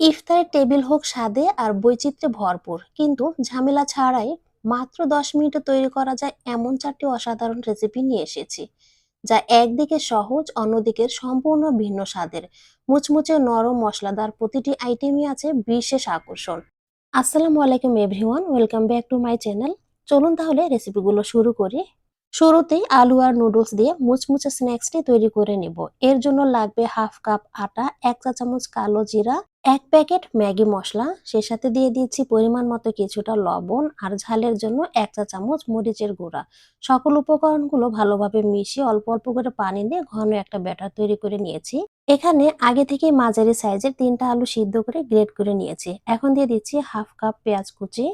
ইফতারের টেবিল হোক স্বাদে আর বৈচিত্র্যে ভরপুর, কিন্তু ঝামেলা ছাড়াই মাত্র দশ মিনিটে তৈরি করা যায় এমন চারটি অসাধারণ রেসিপি নিয়ে এসেছি, যা একদিকে সহজ, অন্যদিকে সম্পূর্ণ ভিন্ন স্বাদের। মুচমুচে নরম মশলাদার প্রতিটি আইটেমই আছে বিশেষ আকর্ষণ। আসসালামু আলাইকুম everyone welcome back to my channel চলুন তাহলে রেসিপিগুলো শুরু করি। শুরুতেই আলু আর নুডলস দিয়ে মুচমুচে স্ন্যাক্সটি তৈরি করে নেব। এর জন্য লাগবে হাফ কাপ আটা, এক চা চামচ কালো জিরা এক প্যাকেট ম্যাগি মশলা সে সাথে দিয়ে দিচ্ছি পরিমাণ মতো কিছুটা লবণ আর ঝালের জন্য এক চা চামচ মরিচের গুঁড়া। সকল উপকরণগুলো ভালোভাবে মিশিয়ে অল্প অল্প করে পানি দিয়ে ঘন একটা ব্যাটার তৈরি করে নিয়েছি। এখানে আগে থেকে মাঝারি সাইজের তিনটা আলু সিদ্ধ করে গ্রেট করে নিয়েছি। এখন দিয়ে দিচ্ছি হাফ কাপ পেঁয়াজ কুচি।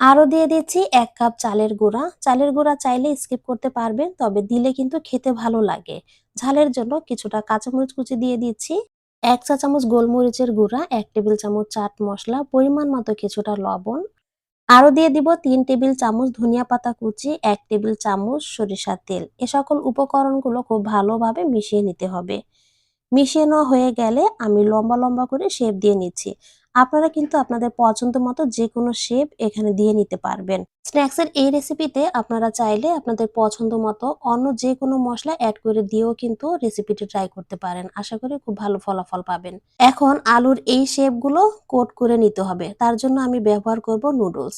আরও দিয়ে দিচ্ছি এক কাপ চালের গুঁড়া। চালের গুঁড়া চাইলে স্কিপ করতে পারবেন, তবে দিলে কিন্তু খেতে ভালো লাগে। ঝালের জন্য কিছুটা কাঁচামরিচ কুচি দিয়ে দিচ্ছি। এক চা চামচ গোলমরিচের গুঁড়া, এক টেবিল চামচ চাট মশলা, পরিমাণ মতো কিছুটা লবণ। আরও দিয়ে দিব তিন টেবিল চামচ ধনিয়া পাতা কুচি, এক টেবিল চামচ সরিষার তেল। এ সকল উপকরণগুলো খুব ভালোভাবে মিশিয়ে নিতে হবে। মিশিয়ে নেওয়া হয়ে গেলে আমি লম্বা লম্বা করে শেপ দিয়ে নিচ্ছি। আপনারা কিন্তু আপনাদের পছন্দ মতো যে কোনো শেপ এখানে দিয়ে নিতে পারবেন। স্ন্যাক্সের এই রেসিপিতে আপনারা চাইলে আপনাদের পছন্দ মতো অন্য যে কোনো মশলা অ্যাড করে দিয়েও কিন্তু রেসিপিটি ট্রাই করতে পারেন। আশা করি খুব ভালো ফলাফল পাবেন। এখন আলুর এই শেপগুলো কোট করে নিতে হবে। তার জন্য আমি ব্যবহার করব নুডলস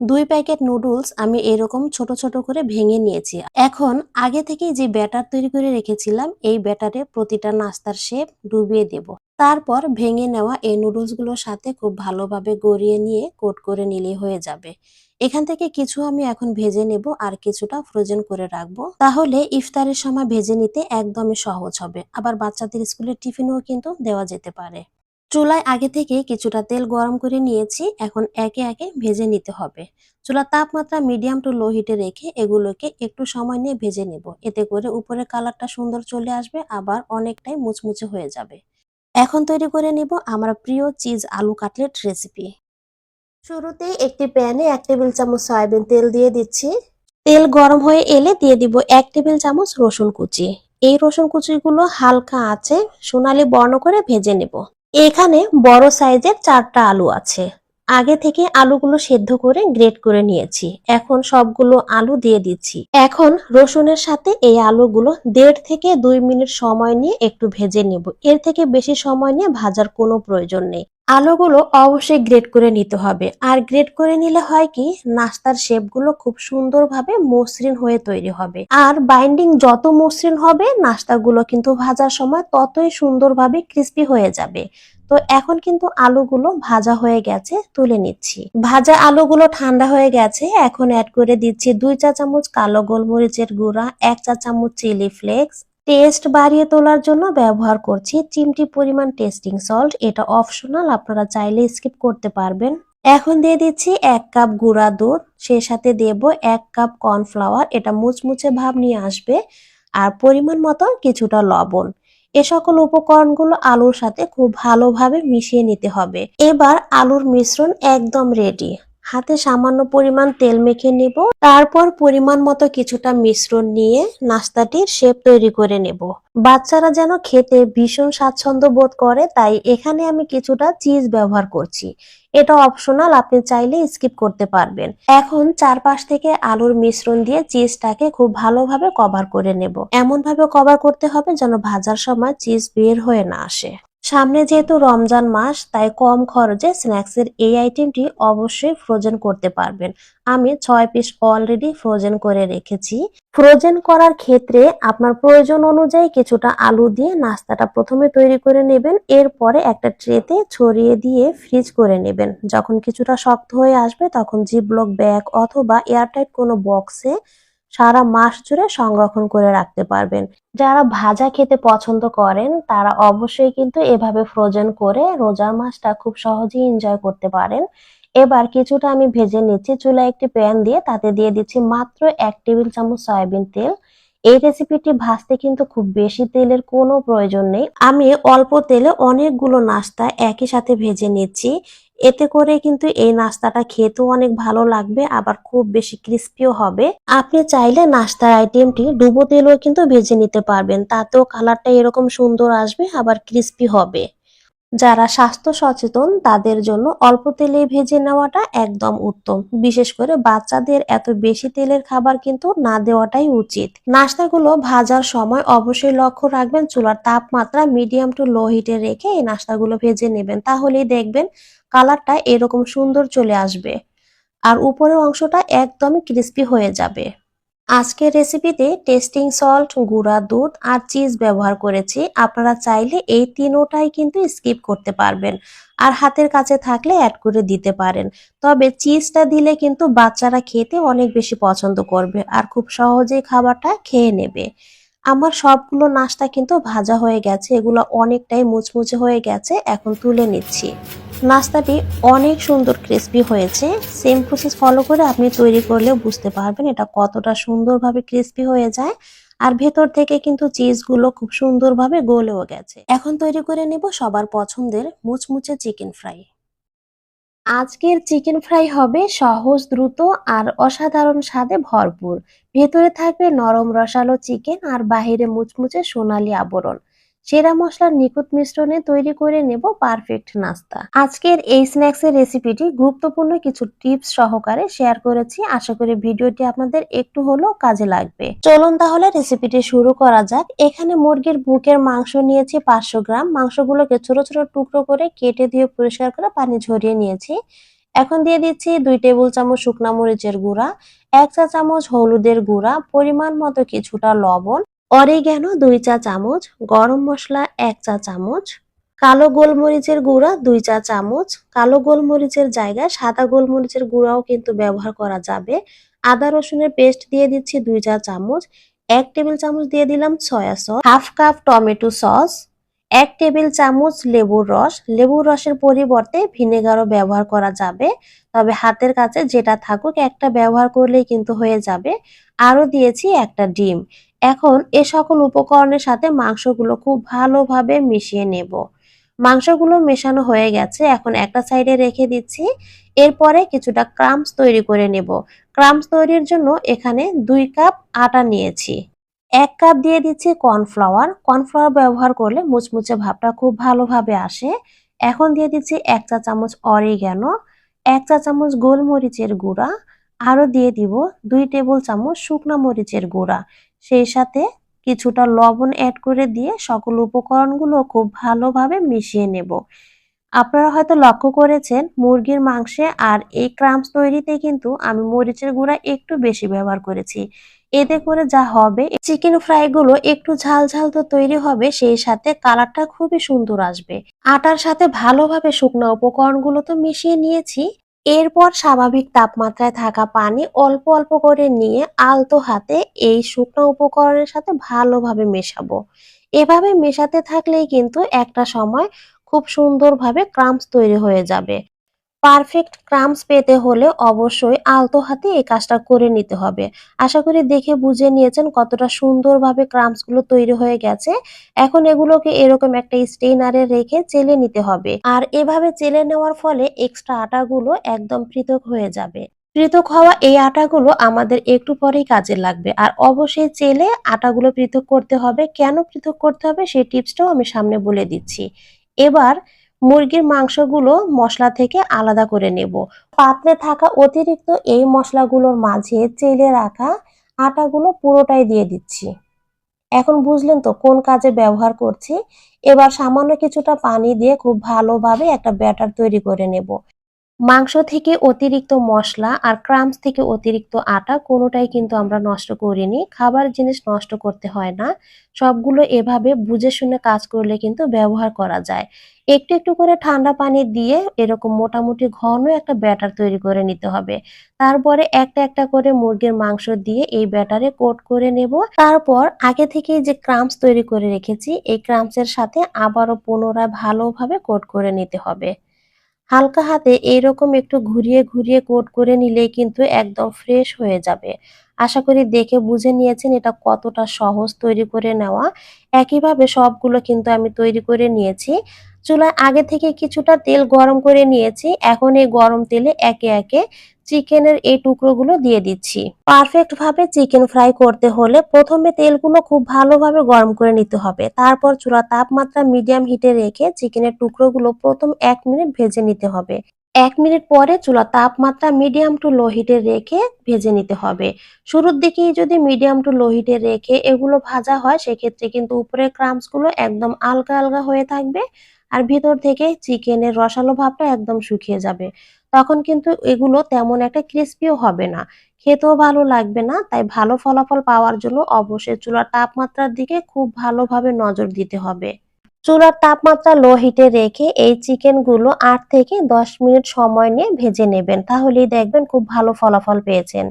দুই প্যাকেট নুডলস আমি এরকম ছোট ছোট করে ভেঙে নিয়েছি। এখন আগে থেকে যে ব্যাটার তৈরি করে রেখেছিলাম, এই ব্যাটারে প্রতিটা নাস্তার শেপ ডুবিয়ে দেব। তারপর ভেঙে নেওয়া এই নুডলসগুলোর সাথে খুব ভালোভাবে গড়িয়ে নিয়ে কোট করে নিলে হয়ে যাবে। এখান থেকে কিছু আমি এখন ভেজে নেব আর কিছুটা ফ্রোজেন করে রাখব। তাহলে ইফতারের সময় ভেজে নিতে একদমই সহজ হবে। আবার বাচ্চাদের স্কুলের টিফিনেও কিন্তু দেওয়া যেতে পারে। চুলায় আগে থেকে কিছুটা তেল গরম করে নিয়েছি। এখন একে একে ভেজে নিতে হবে। চুলার তাপমাত্রা মিডিয়াম টু লো হিটে রেখে এগুলোকে একটু সময় নিয়ে ভেজে নেব। এতে করে উপরের কালারটা সুন্দর চলে আসবে, আবার অনেকটাই মুচমুচে হয়ে যাবে। এখন তৈরি করে নিব আমার প্রিয় চিজ আলু কাটলেট রেসিপি। শুরুতে একটি প্যানে এক টেবিল চামচ সয়াবিন তেল দিয়ে দিচ্ছি। তেল গরম হয়ে এলে দিয়ে দিব এক টেবিল চামচ রসুন কুচি। এই রসুন কুচিগুলো হালকা আছে সোনালি বর্ণ করে ভেজে নেব। এখানে বড় সাইজের চারটা আলু আছে। আগে থেকে আলুগুলো সেদ্ধ করে গ্রেট করে নিয়েছি। এখন সবগুলো আলু দিয়ে দিচ্ছি। এখন রসুনের সাথে এই আলুগুলো দেড় থেকে দুই মিনিট সময় নিয়ে একটু ভেজে নেব। এর থেকে বেশি সময় নিয়ে ভাজার কোনো প্রয়োজন নেই। আলুগুলো অবশ্যই গ্রেড করে নিতে হবে। আর গ্রেড করে নিলে হয় কি, নাস্তার শেপগুলো খুব সুন্দরভাবে মসৃণ হয়ে তৈরি হবে। আর বাইন্ডিং যত মসৃণ হবে, নাস্তাগুলো কিন্তু ভাজার সময় ততই সুন্দরভাবে ক্রিস্পি হয়ে যাবে। তো এখন কিন্তু আলুগুলো ভাজা হয়ে গেছে, তুলে নিচ্ছি। ভাজা আলুগুলো ঠান্ডা হয়ে গেছে, এখন অ্যাড করে দিচ্ছি দুই চা চামচ কালো গোলমরিচের গুঁড়া, এক চা চামচ চিলি ফ্লেক্স টেস্ট বাড়িয়ে তোলার জন্য ব্যবহার করছি। চিমটি পরিমাণ টেস্টিং সল্ট, এটা অপশনাল, আপনারা চাইলে স্কিপ করতে পারবেন। এখন দিয়ে দিচ্ছি এক কাপ গুঁড়া দুধ, সে সাথে দেব এক কাপ কর্নফ্লাওয়ার, এটা মুচমুচে ভাব নিয়ে আসবে, আর পরিমাণ মতো কিছুটা লবণ। এ সকল উপকরণগুলো আলুর সাথে খুব ভালোভাবে মিশিয়ে নিতে হবে। এবার আলুর মিশ্রণ একদম রেডি হাতে সামান্য পরিমাণ তেল মেখে নেব। তারপর পরিমাণ মতো কিছুটা মিশ্রণ নিয়ে নাস্তাটির শেপ তৈরি করে নেব। বাচ্চারা যেন খেতে ভীষণ স্বাচ্ছন্দ্য বোধ করে, তাই এখানে আমি কিছুটা চিজ ব্যবহার করছি। এটা অপশনাল আপনি চাইলে স্কিপ করতে পারবেন। এখন চারপাশ থেকে আলুর মিশ্রণ দিয়ে চিজটাকে খুব ভালোভাবে কভার করে নেব। এমন ভাবে কভার করতে হবে যেন ভাজার সময় চিজ বের হয়ে না আসে। সামনে যেহেতু রমজান মাস, তাই কম খরচে স্ন্যাক্সের এই আইটেমটি অবশ্যই ফ্রোজেন করতে পারবেন। আমি ছয় পিস অলরেডি ফ্রোজেন করে রেখেছি। ফ্রোজেন করার ক্ষেত্রে আপনার প্রয়োজন অনুযায়ী কিছুটা আলু দিয়ে নাস্তাটা প্রথমে তৈরি করে নেবেন, এরপরে একটা ট্রেতে ছড়িয়ে দিয়ে ফ্রিজ করে নেবেন। যখন কিছুটা শক্ত হয়ে আসবে, তখন জিপলক ব্যাগ অথবা এয়ারটাইট কোনো বক্সে সারা মাস জুড়ে সংরক্ষণ করে রাখতে পারবেন। যারা ভাজা খেতে পছন্দ করেন, তারা অবশ্যই কিন্তু এভাবে ফ্রোজেন করে রোজার মাসটা খুব সহজেই এনজয় করতে পারেন। এবার কিছুটা আমি ভেজে নিচ্ছি, চুলায় একটি প্যান দিয়ে তাতে দিয়ে দিচ্ছি মাত্র এক টেবিল চামচ সয়াবিন তেল। এই রেসিপিটি ভাজতে কিন্তু খুব বেশি তেলের কোনো প্রয়োজন নেই। আমি অল্প তেলে অনেকগুলো নাস্তা একই সাথে ভেজে নিচ্ছি। এতে করে কিন্তু এই নাস্তাটা খেতেও অনেক ভালো লাগবে, আবার খুব বেশি ক্রিস্পিও হবে। আপনি চাইলে নাস্তার আইটেমটি ডুবো তেলও কিন্তু ভেজে নিতে পারবেন, তাতেও কালারটা এরকম সুন্দর আসবে, আবার ক্রিস্পি হবে। যারা স্বাস্থ্য সচেতন, তাদের জন্য অল্প তেলে ভেজে নেওয়াটা একদম উত্তম। বিশেষ করে বাচ্চাদের এত বেশি তেলের খাবার কিন্তু না দেওয়াটাই উচিত। নাস্তাগুলো ভাজার সময় অবশ্যই লক্ষ্য রাখবেন, চুলার তাপমাত্রা মিডিয়াম টু লো হিটে রেখে এই নাস্তাগুলো ভেজে নেবেন। তাহলেই দেখবেন কালারটা এরকম সুন্দর চলে আসবে। আর উপরের অংশটা একদমই ক্রিস্পি হয়ে যাবে। আজকের রেসিপিতে টেস্টিং সল্ট গুঁড়া দুধ আর চিজ ব্যবহার করেছি। আপনারা চাইলে এই তিনোটাই কিন্তু স্কিপ করতে পারবেন। আর হাতের কাছে থাকলে অ্যাড করে দিতে পারেন। তবে চিজটা দিলে কিন্তু বাচ্চারা খেতে অনেক বেশি পছন্দ করবে আর খুব সহজেই খাবারটা খেয়ে নেবে। আমার সবগুলো নাস্তা কিন্তু ভাজা হয়ে গেছে। এগুলো অনেকটাই মুচমুচে হয়ে গেছে। এখন তুলে নিচ্ছি। নাস্তাটি অনেক সুন্দর ক্রিস্পি হয়েছে। সেম প্রসেস ফলো করে আপনি তৈরি করলেও বুঝতে পারবেন এটা কতটা সুন্দরভাবে ক্রিস্পি হয়ে যায়। আর ভেতর থেকে কিন্তু চিজগুলো খুব সুন্দরভাবে গলেও গেছে। এখন তৈরি করে নেব সবার পছন্দের মুচমুচে চিকেন ফ্রাই আজকের চিকেন ফ্রাই হবে সহজ, দ্রুত আর অসাধারণ স্বাদে ভরপুর। ভেতরে থাকবে নরম রসালো চিকেন আর বাহিরে মুচমুচে সোনালী আবরণ। সেরা মশলার নিখুঁত মিশ্রণে তৈরি করে নেব পারফেক্ট নাস্তা। আজকের এই স্ন্যাক্স স্ন্যাক্সের রেসিপিটি গুরুত্বপূর্ণ কিছু টিপস সহকারে শেয়ার করেছি। আশা করি ভিডিওটি আপনাদের একটু হলেও কাজে লাগবে। চলুন তাহলে রেসিপিটি শুরু করা যাক। এখানে মুরগির বুকের মাংস নিয়েছি পাঁচশো গ্রাম। মাংসগুলোকে ছোট ছোট টুকরো করে কেটে দিয়ে পরিষ্কার করে পানি ঝরিয়ে নিয়েছি। এখন দিয়ে দিচ্ছি দুই টেবিল চামচ শুকনা মরিচের গুঁড়া, এক চা চামচ হলুদের গুঁড়া, পরিমাণ মতো কিছুটা লবণ অরিগ্যানো দুই চা চামচ, গরম মশলা এক চা চামচ, কালো গোলমরিচের গুঁড়া দুই চা চামচ, কালো গোলমরিচের জায়গায় সাদা গোলমরিচের গুঁড়াও কিন্তু ব্যবহার করা যাবে। আদা রসুনের পেস্ট দিয়ে দিচ্ছি দুই চা চামচ, এক টেবিল চামচ দিয়ে দিলাম soya sauce, half cup tomato sauce, এক টেবিল চামচ লেবুর রস। লেবুর রসের পরিবর্তে ভিনেগারও ব্যবহার করা যাবে, তবে হাতের কাছে যেটা থাকুক একটা ব্যবহার করলেই কিন্তু হয়ে যাবে। আরও দিয়েছি একটা ডিম। এখন এ সকল উপকরণের সাথে মাংসগুলো খুব ভালোভাবে মিশিয়ে নেব। মাংসগুলো মেশানো হয়ে গেছে, এখন একটা সাইডে রেখে দিচ্ছি। এরপরে কিছুটা ক্রামস তৈরি করে নেব। ক্রামস তৈরির জন্য এখানে দুই কাপ আটা নিয়েছি। এক কাপ দিয়ে দিচ্ছি কর্নফ্লাওয়ার। কর্নফ্লাওয়ার ব্যবহার করলে মুচমুচে ভাবটা খুব ভালোভাবে আসে। এখন দিয়ে দিচ্ছি এক চা চামচ অরিগ্যানো, এক চা চামচ গোলমরিচের গুঁড়া, আরও দিয়ে দিব দুই টেবিল চামচ শুকনো মরিচের গুঁড়া। সেই সাথে কিছুটা লবণ অ্যাড করে দিয়ে সকল উপকরণগুলো খুব ভালোভাবে মিশিয়ে নেব। আপনারা হয়তো লক্ষ্য করেছেন, মুরগির মাংসে আর এই ক্রামস তৈরিতে কিন্তু আমি মরিচের গুঁড়া একটু বেশি ব্যবহার করেছি। এতে করে যা হবে চিকেন ফ্রাই গুলো একটু ঝাল ঝাল তো তৈরি হবে, সেই সাথে কালারটা খুবই সুন্দর আসবে। আটার সাথে ভালোভাবে শুকনো উপকরণগুলো তো মিশিয়ে নিয়েছি। এরপর স্বাভাবিক তাপমাত্রায় থাকা পানি অল্প অল্প করে নিয়ে আলতো হাতে এই শুকনো উপকরণের সাথে ভালোভাবে মেশাবো। এভাবে মেশাতে থাকলেই কিন্তু একটা সময় খুব সুন্দরভাবে ক্রাম্পস তৈরি হয়ে যাবে। পারফেক্ট ক্রামস পেতে হলে অবশ্যই আলতো হাতে এই কাজটা করে নিতে হবে। আশা করি দেখে বুঝে নিয়েছেন কতটা সুন্দরভাবে ক্রামসগুলো তৈরি হয়ে গেছে। এখন এগুলোকে এরকম একটা স্টেইনারে রেখে চেলে নিতে হবে। আর এভাবে চেলে নেওয়ার ফলে এক্সট্রা আটাগুলো একদম পৃথক হয়ে যাবে। পৃথক হওয়া এই আটাগুলো আমাদের একটু পরেই কাজে লাগবে। আর অবশ্যই চেলে আটাগুলো পৃথক করতে হবে। কেন পৃথক করতে হবে সেই টিপসটাও আমি সামনে বলে দিচ্ছি। এবার মুরগির মাংসগুলো মশলা থেকে আলাদা করে নেব। পাত্রে থাকা অতিরিক্ত এই মশলাগুলোর মাঝে চেলে রাখা আটাগুলো পুরোটাই দিয়ে দিচ্ছি। এখন বুঝলেন তো কোন কাজে ব্যবহার করছি? এবার সামান্য কিছুটা পানি দিয়ে খুব ভালোভাবে একটা ব্যাটার তৈরি করে নেব। মাংস থেকে অতিরিক্ত মশলা আর ক্রামস থেকে অতিরিক্ত আটা কোনোটাই কিন্তু আমরা নষ্ট করিনি। খাবার জিনিস নষ্ট করতে হয় না। সবগুলো এভাবে বুঝে শুনে কাজ করলে কিন্তু ব্যবহার করা যায়। একটু একটু করে ঠান্ডা পানি দিয়ে এরকম মোটামুটি ঘন একটা ব্যাটার তৈরি করে নিতে হবে। তারপরে একটা একটা করে মুরগির মাংস দিয়ে এই ব্যাটারে কোট করে নেব। তারপর আগে থেকে যে ক্রামস তৈরি করে রেখেছি, এই ক্রামসের সাথে আবারও পুনরায় ভালোভাবে কোট করে নিতে হবে। হালকা হাতে এরকম একটু ঘুরিয়ে ঘুরিয়ে কোট করে নিলেই কিন্তু একদম ফ্রেশ হয়ে যাবে। আশা করি দেখে বুঝে নিয়েছেন এটা কতটা সহজ তৈরি করে নেওয়া। একইভাবে সবগুলো কিন্তু আমি তৈরি করে নিয়েছি। চুলায় আগে থেকে কিছুটা তেল গরম করে নিয়েছি। এখন এই গরম তেলে একে একে চিকেনের এই টুকরোগুলো দিয়ে দিচ্ছি। পারফেক্ট ভাবে চিকেন ফ্রাই করতে হলে প্রথমে তেলগুলো খুব ভালোভাবে গরম করে নিতে হবে। তারপর চুলা তাপমাত্রা মিডিয়াম হিটে রেখে চিকেনের টুকরোগুলো প্রথম এক মিনিট ভেজে নিতে হবে। এক মিনিট পরে চুলা তাপমাত্রা মিডিয়াম টু লো হিটে রেখে ভেজে নিতে হবে। শুরুর দিকেই যদি মিডিয়াম টু লো হিটে রেখে এগুলো ভাজা হয়, সেক্ষেত্রে কিন্তু উপরের ক্রামসগুলো একদম আলগা আলগা হয়ে থাকবে। আর ভিতর থেকে চিকেনের রসালো ভাবটা একদম শুকিয়ে যাবে। তখন কিন্তু এগুলো তেমন একটা ক্রিস্পিও হবে না। খেতেও ভালো লাগবে না, তাই ভালো ফলাফল পাওয়ার জন্য অবশ্যই চুলার তাপমাত্রার দিকে খুব ভালোভাবে নজর দিতে হবে। চুলার তাপমাত্রা লো হিটে রেখে এই চিকেনগুলো আট থেকে দশ মিনিট সময় নিয়ে ভেজে নেবেন, তাহলেই দেখবেন খুব ভালো ফলাফল পেয়েছেন।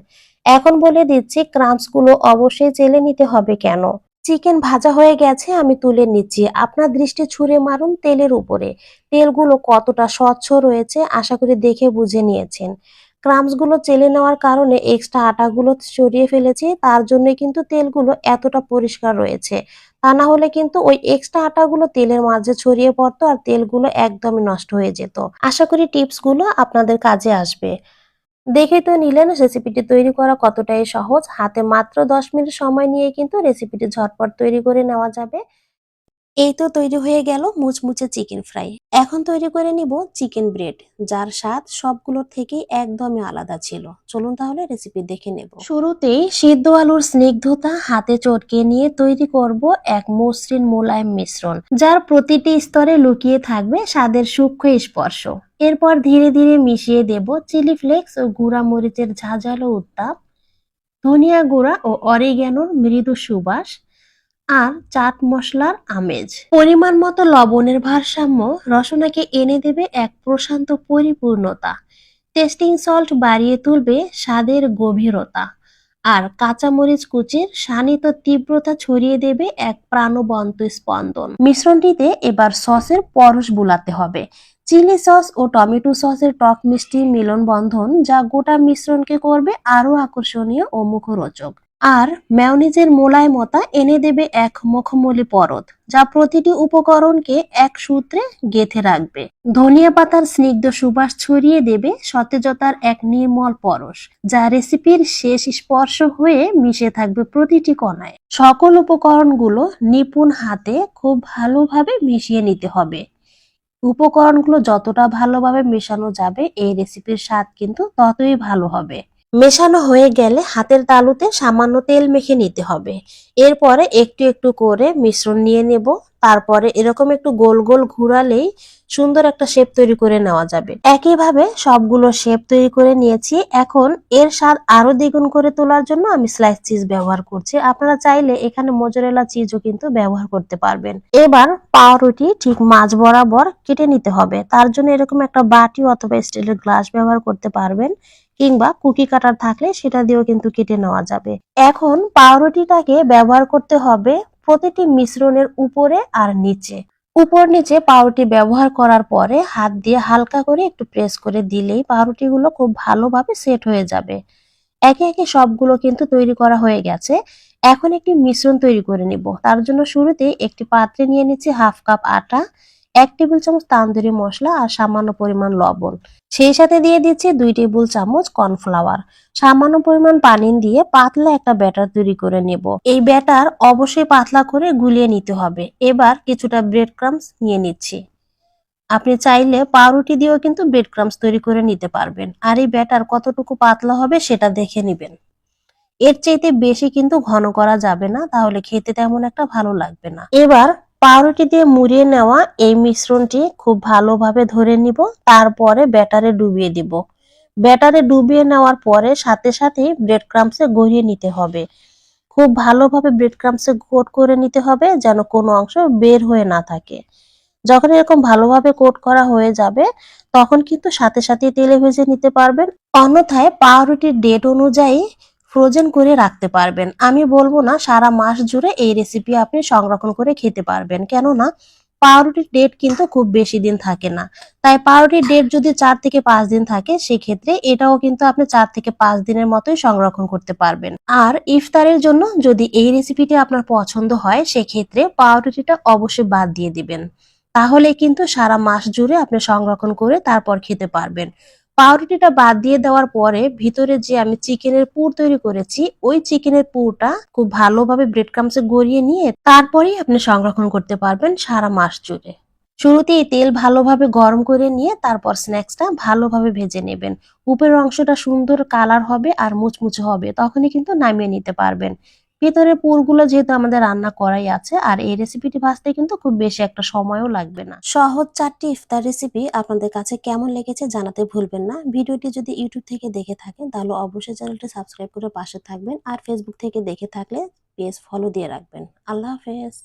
এখন বলে দিচ্ছি ক্রামসগুলো অবশ্যই জেলে নিতে হবে কেন? চিকেন ভাজা হয়ে গেছে, আমি তুলে নিচ্ছি। আপনার দৃষ্টি ছুঁড়ে মারুন তেলের উপরে। তেলগুলো কতটা স্বচ্ছ রয়েছে, আশা করি দেখে বুঝে নিয়েছেন। ক্রামসগুলো চেলে নেওয়ার কারণে এক্সট্রা আটাগুলো সরিয়ে ফেলেছি, তার জন্য কিন্তু তেলগুলো এতটা পরিষ্কার রয়েছে। তা না হলে কিন্তু ওই এক্সট্রা আটাগুলো তেলের মাঝে ছড়িয়ে পড়তো আর তেলগুলো একদমই নষ্ট হয়ে যেত। আশা করি টিপসগুলো আপনাদের কাজে আসবে। দেখেই তো নিলেন রেসিপিটি তৈরি করা কতটাই সহজ। হাতে মাত্র দশ মিনিট সময় নিয়ে কিন্তু রেসিপিটি ঝটপট তৈরি করে নেওয়া যাবে। এই তো তৈরি হয়ে গেল মুচমুচে চিকেন ফ্রাই। এখন তৈরি করে নিব চিকেন ব্রেড, যার স্বাদ সবগুলোর থেকেই একদমই আলাদা ছিল। চলুন তাহলে রেসিপি দেখে নেব। শুরুতেই সিদ্ধ আলুর স্নিগ্ধতা হাতে চটকে নিয়ে তৈরি করব এক মসৃণ মোলায়েম মিশ্রণ, যার প্রতিটি স্তরে লুকিয়ে থাকবে স্বাদের সূক্ষ্ম স্পর্শ। এরপর ধীরে ধীরে মিশিয়ে দেব চিলি ফ্লেক্স ও গুঁড়া মরিচের ঝাঁঝালো উত্তাপ, ধনিয়া গুঁড়া ও অরিগ্যানোর মৃদু সুবাস আর চাট মশলার আমেজ। পরিমাণ মতো লবণের ভারসাম্য রসনাকে এনে দেবে এক প্রশান্ত পরিপূর্ণতা। টেস্টিং সল্ট বাড়িয়ে তুলবে স্বাদের গভীরতা। আর কাঁচামরিচ কুচির শানিত তীব্রতা ছড়িয়ে দেবে এক প্রাণবন্ত স্পন্দন। মিশ্রণটিতে এবার সসের পরশ বুলাতে হবে। চিলি সস ও টমেটো সসের টক মিষ্টি মিলন বন্ধন যা গোটা মিশ্রণকে করবে আরও আকর্ষণীয় ও মুখরোচক। আর ম্যায়োনিজের মোলায়েমতা এনে দেবে এক মুখমলি পরত, যা প্রতিটি উপকরণকে এক সূত্রে গেঁথে রাখবে। ধনিয়া পাতার স্নিগ্ধ সুবাস ছড়িয়ে দেবে সতেজতার এক নির্মল পরশ, যা রেসিপির শেষ স্পর্শ হয়ে মিশে থাকবে প্রতিটি কণায়। সকল উপকরণগুলো নিপুণ হাতে খুব ভালোভাবে মিশিয়ে নিতে হবে। উপকরণগুলো যতটা ভালোভাবে মেশানো যাবে, এই রেসিপির স্বাদ কিন্তু ততই ভালো হবে। মেশানো হয়ে গেলে হাতের তালুতে সামান্য তেল মেখে নিতে হবে। এরপরে একটু একটু করে মিশ্রণ নিয়ে নেব। তারপরে এরকম একটু গোল গোল ঘুরালেই সুন্দর একটা শেপ তৈরি করে নেওয়া যাবে। একইভাবে সবগুলো শেপ তৈরি করে নিয়েছি। এখন এর স্বাদ আরও দ্বিগুণ করে তোলার জন্য আমি স্লাইস চিজ ব্যবহার করছি। আপনারা চাইলে এখানে মোজারেলা চিজও কিন্তু ব্যবহার করতে পারবেন। এবার পাউরুটি ঠিক মাঝ বরাবর কেটে নিতে হবে। তার জন্য এরকম একটা বাটি অথবা স্টিলের গ্লাস ব্যবহার করতে পারবেন কিংবা কুকি কাটার থাকলে সেটা দিয়েও কিন্তু কেটে নেওয়া যাবে। এখন পাউরুটিটাকে ব্যবহার করতে হবে প্রতিটি মিশ্রণের উপরে আর নিচে। উপর নিচে পাউরুটি ব্যবহার করার পরে হাত দিয়ে হালকা করে একটু প্রেস করে দিলেই পাউরুটিগুলো খুব ভালোভাবে সেট হয়ে যাবে। একে একে সবগুলো কিন্তু তৈরি করা হয়ে গেছে। এখন একটি মিশ্রণ তৈরি করে নিব। তার জন্য শুরুতে একটি পাত্রে নিয়ে নিচ্ছি হাফ কাপ আটা। এক টেবিল চামচ তান্দুরি মশলা আর সামান্য পরিমাণ লবণ। সেই সাথে দিয়ে দিচ্ছি দুই টেবিল চামচ কর্নফ্লাওয়ার। সামান্য পরিমাণ পানি দিয়ে পাতলা একটা ব্যাটার তৈরি করে নেব। এই ব্যাটার অবশ্যই পাতলা করে গুলিয়ে নিতে হবে। এবার কিছুটা ব্রেড ক্রামস নিয়ে নিচ্ছি। আপনি চাইলে পাউরুটি দিয়েও কিন্তু ব্রেড ক্রামস তৈরি করে নিতে পারবেন। আর এই ব্যাটার কতটুকু পাতলা হবে সেটা দেখে নেবেন। এর চাইতে বেশি কিন্তু ঘন করা যাবে না, তাহলে খেতে তেমন একটা ভালো লাগবে না। এবার পাউরুটি দিয়ে মুড়িয়ে নেওয়া এই মিশ্রণটি খুব ভালোভাবে ধরে নিব, তারপরে ব্যাটারে ডুবিয়ে দিব। ব্যাটারে ডুবিয়ে নেওয়ার পরে সাথে সাথে ব্রেড ক্রামসে গড়িয়ে নিতে হবে। খুব ভালোভাবে ব্রেড ক্রামসে কোট করে নিতে হবে যেন কোনো অংশ বের হয়ে না থাকে। যখন এরকম ভালোভাবে কোট করা হয়ে যাবে, তখন কিন্তু সাথে সাথে তেলে ভেজে নিতে পারবেন। অন্যথায় পাউরুটির ডেট অনুযায়ী ফ্রোজেন করে রাখতে পারবেন। আমি বলব না, সারা মাস জুড়ে এই রেসিপি আপনি সংরক্ষণ করে খেতে পারবেন। কেননা, পাউরুটির ডেট কিন্তু খুব বেশি দিন থাকে না। তাই পাউরুটির ডেট যদি চার থেকে পাঁচ দিন থাকে, সেক্ষেত্রে এটাও কিন্তু আপনি চার থেকে পাঁচ দিনের মতোই সংরক্ষণ করতে পারবেন। আর ইফতারের জন্য যদি এই রেসিপিটি আপনার পছন্দ হয়, সেক্ষেত্রে পাউরুটিটা অবশ্যই বাদ দিয়ে দিবেন। তাহলে কিন্তু সারা মাস জুড়ে আপনি সংরক্ষণ করে তারপর খেতে পারবেন। পাউরুটিটা বাদ দিয়ে দেওয়ার পরে ভিতরে যে আমি চিকেনের পুর তৈরি করেছি, ওই চিকেনের পুরটা খুব ভালোভাবে ব্রেড ক্রামসে গড়িয়ে নিয়ে তারপরেই আপনি সংরক্ষণ করতে পারবেন সারা মাস জুড়ে। শুরুতেই তেল ভালোভাবে গরম করে নিয়ে তারপর স্ন্যাক্সটা ভালোভাবে ভেজে নেবেন। উপরের অংশটা সুন্দর কালার হবে আর মুচমুচে হবে, তখনই কিন্তু নামিয়ে নিতে পারবেন। ভেতরের পুরগুলো যেহেতু আমাদের রান্না করাই আছে, আর এই রেসিপিটি ভাজতে কিন্তু খুব বেশি একটা সময়ও লাগবে না। সহজ চারটি ইফতার রেসিপি আপনাদের কাছে কেমন লেগেছে জানাতে ভুলবেন না। ভিডিওটি যদি ইউটিউব থেকে দেখে থাকেন, তাহলে অবশ্যই চ্যানেলটি সাবস্ক্রাইব করে পাশে থাকবেন, আর ফেসবুক থেকে দেখে থাকলে পেজ ফলো দিয়ে রাখবেন। আল্লাহ হাফেজ।